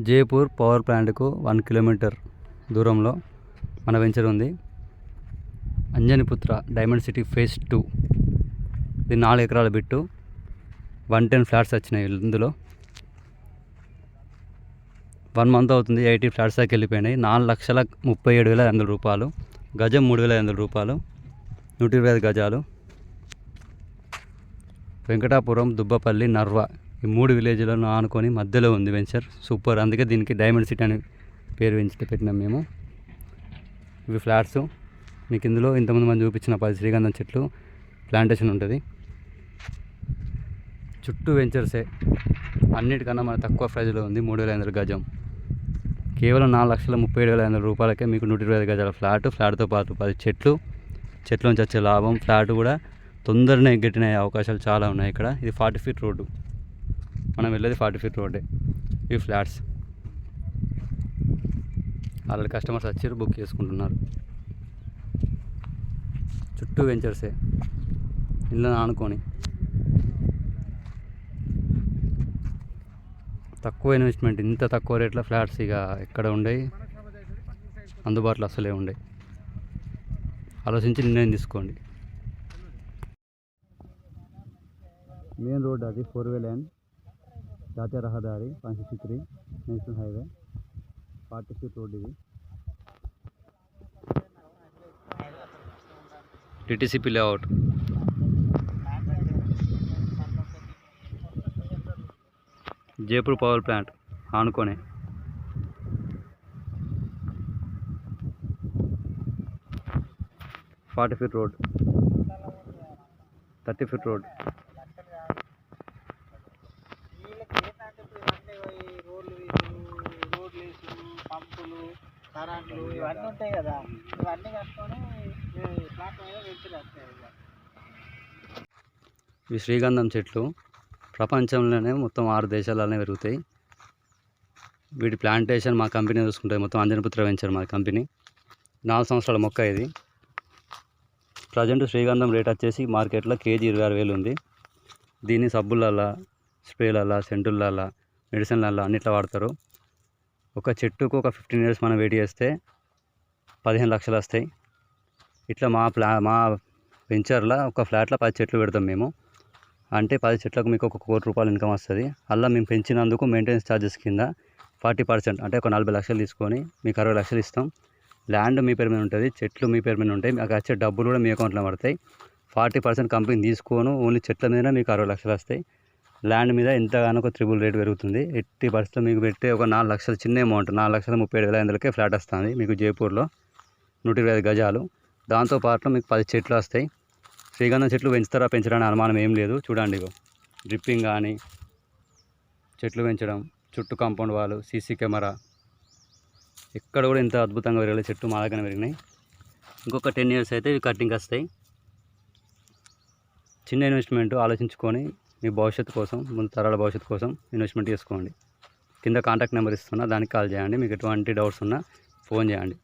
Jaipur power ప్లాంట్కు one kilometre దూరంలో మన వెంచర్ ఉంది. Anjaniputra diamond city phase two. ఇది నాలుగు ఎకరాల బిట్టు. వన్ టెన్ ఫ్లాట్స్ వచ్చినాయి ఇందులో. వన్ మంత్ అవుతుంది ఎయిటీ ఫ్లాట్స్ దాకా వెళ్ళిపోయినాయి. నాలుగు లక్షల ముప్పై ఏడు వేల ఐదు వందల రూపాయలు. గజం మూడు వేల ఐదు వందల రూపాయలు. నూట ఇరవై ఐదు గజాలు. వెంకటాపురం దుబ్బపల్లి నర్వ ఈ మూడు విలేజ్లను ఆనుకొని మధ్యలో ఉంది వెంచర్. సూపర్. అందుకే దీనికి డైమండ్ సిటీ అని పేరు పెంచి పెట్టినాం మేము. ఇవి ఫ్లాట్స్. మీకు ఇందులో ఇంతమంది మంది చూపించిన పది శ్రీగంధం చెట్లు ప్లాంటేషన్ ఉంటుంది. చుట్టూ వెంచర్సే. అన్నిటికన్నా మన తక్కువ ప్రైజ్లో ఉంది మూడు వేల ఐదు వందల గజం. కేవలం నాలుగు లక్షల ముప్పై ఏడు వేల ఐదు వందల రూపాయలకే మీకు నూట ఇరవై ఐదు గజాల ఫ్లాట్. ఫ్లాట్తో పాటు పది చెట్లు. చెట్ల నుంచి వచ్చే లాభం. ఫ్లాట్ కూడా తొందరనే గట్టిన అవకాశాలు చాలా ఉన్నాయి ఇక్కడ. ఇది ఫార్టీ ఫీట్ రోడ్డు. మనం వెళ్ళేది ఫార్టీ ఫీట్ రోడ్డే ఈ ఫ్లాట్స్. ఆల్రెడీ కస్టమర్స్ వచ్చారు బుక్ చేసుకుంటున్నారు. చుట్టూ వెంచర్సే ఇల్లు ఆనుకొని తక్కువ ఇన్వెస్ట్మెంట్ ఇంత తక్కువ రేట్లో ఫ్లాట్స్ ఇక ఎక్కడ ఉండేవి అందుబాటులో అసలే ఉండే ఆలోచించి నిర్ణయం తీసుకోండి. మెయిన్ రోడ్ అది ఫోర్ వే లైన్ జాతీయ రహదారి one sixty three national highway forty feet road ఇది TTCP layout Jaipur power plant ఆనుకోనే forty feet road thirty feet road ఈ రోడ్లు రోడ్లు పంపులు కరెంట్లు ఇవన్నీ ఉంటాయి కదా ఇవన్నీ కట్టుకొని ప్లాట్ మీద వెంచర్ ఇవి శ్రీగంధం చెట్లు ప్రపంచంలోనే మొత్తం ఆరు దేశాలనే పెరుగుతాయి. వీటి ప్లాంటేషన్ మా కంపెనీ చూసుకుంటుంది మొత్తం అంజనపుత్ర వెంచర్ మా కంపెనీ నాలుగు సంవత్సరాల మొక్క ఇది. ప్రజెంట్ శ్రీగంధం రేట్ వచ్చేసి మార్కెట్లో కేజీ ఇరవై ఆరు వేలు ఉంది. దీన్ని సబ్బులల్లా స్ప్రేలల్లా సెంటులల్లా మెడిసిన్లలో అన్నిట్లో వాడతారు. ఒక చెట్టుకు ఒక ఫిఫ్టీన్ ఇయర్స్ మనం వెయిట్ చేస్తే పదిహేను లక్షలు వస్తాయి. ఇట్లా మా ప్లా మా వెంచర్లో ఒక ఫ్లాట్లో పది చెట్లు పెడతాం మేము. అంటే పది చెట్లకు మీకు ఒక కోటి రూపాయలు ఇన్కమ్ వస్తుంది. అలా మేము పెంచినందుకు మెయింటెనెన్స్ ఛార్జెస్ కింద ఫార్టీ పర్సెంట్ అంటే ఒక నలభై లక్షలు తీసుకొని మీకు అరవై లక్షలు ఇస్తాం. ల్యాండ్ మీ పేరు మీద ఉంటుంది చెట్లు మీ పేరు మీద ఉంటాయి. మీకు వచ్చే డబ్బులు కూడా మీ అకౌంట్లో పడతాయి. ఫార్టీ పర్సెంట్ కంపెనీ తీసుకోను ఓన్లీ చెట్ల మీద మీకు అరవై లక్షలు వస్తాయి. ల్యాండ్ మీద ఎంతగానో ఒక త్రిబుల్ రేట్ పెరుగుతుంది. ఎట్టి పరిస్థితులు మీకు పెట్టే ఒక నాలుగు లక్షలు చిన్న అమౌంట్ నాలుగు లక్షల ముప్పై ఏడు వేల ఐదు వందలకే ఫ్లాట్ వస్తుంది మీకు జైపూర్లో. నూట ఇరవై ఐదు గజాలు. దాంతోపాటు మీకు పది చెట్లు వస్తాయి. శ్రీగంధం చెట్లు పెంచుతారా పెంచడానికి అనుమానం ఏం లేదు. చూడండి ఇగో. డ్రిప్పింగ్ కానీ చెట్లు పెంచడం చుట్టూ కాంపౌండ్ వాళ్ళు సీసీ కెమెరా. ఎక్కడ కూడా ఇంత అద్భుతంగా పెరగలేదు. చెట్టు మా దగ్గర పెరిగినాయి. ఇంకొక టెన్ ఇయర్స్ అయితే ఇవి కట్టింగ్ వస్తాయి. చిన్న ఇన్వెస్ట్మెంట్ ఆలోచించుకొని మీ భవిష్యత్తు కోసం ముందు తరాల భవిష్యత్తు కోసం ఇన్వెస్ట్మెంట్ చేసుకోండి కింద కాంటాక్ట్ నెంబర్ ఇస్తున్నా దానికి కాల్ చేయండి. మీకు ఎటువంటి డౌట్స్ ఉన్నా ఫోన్ చేయండి.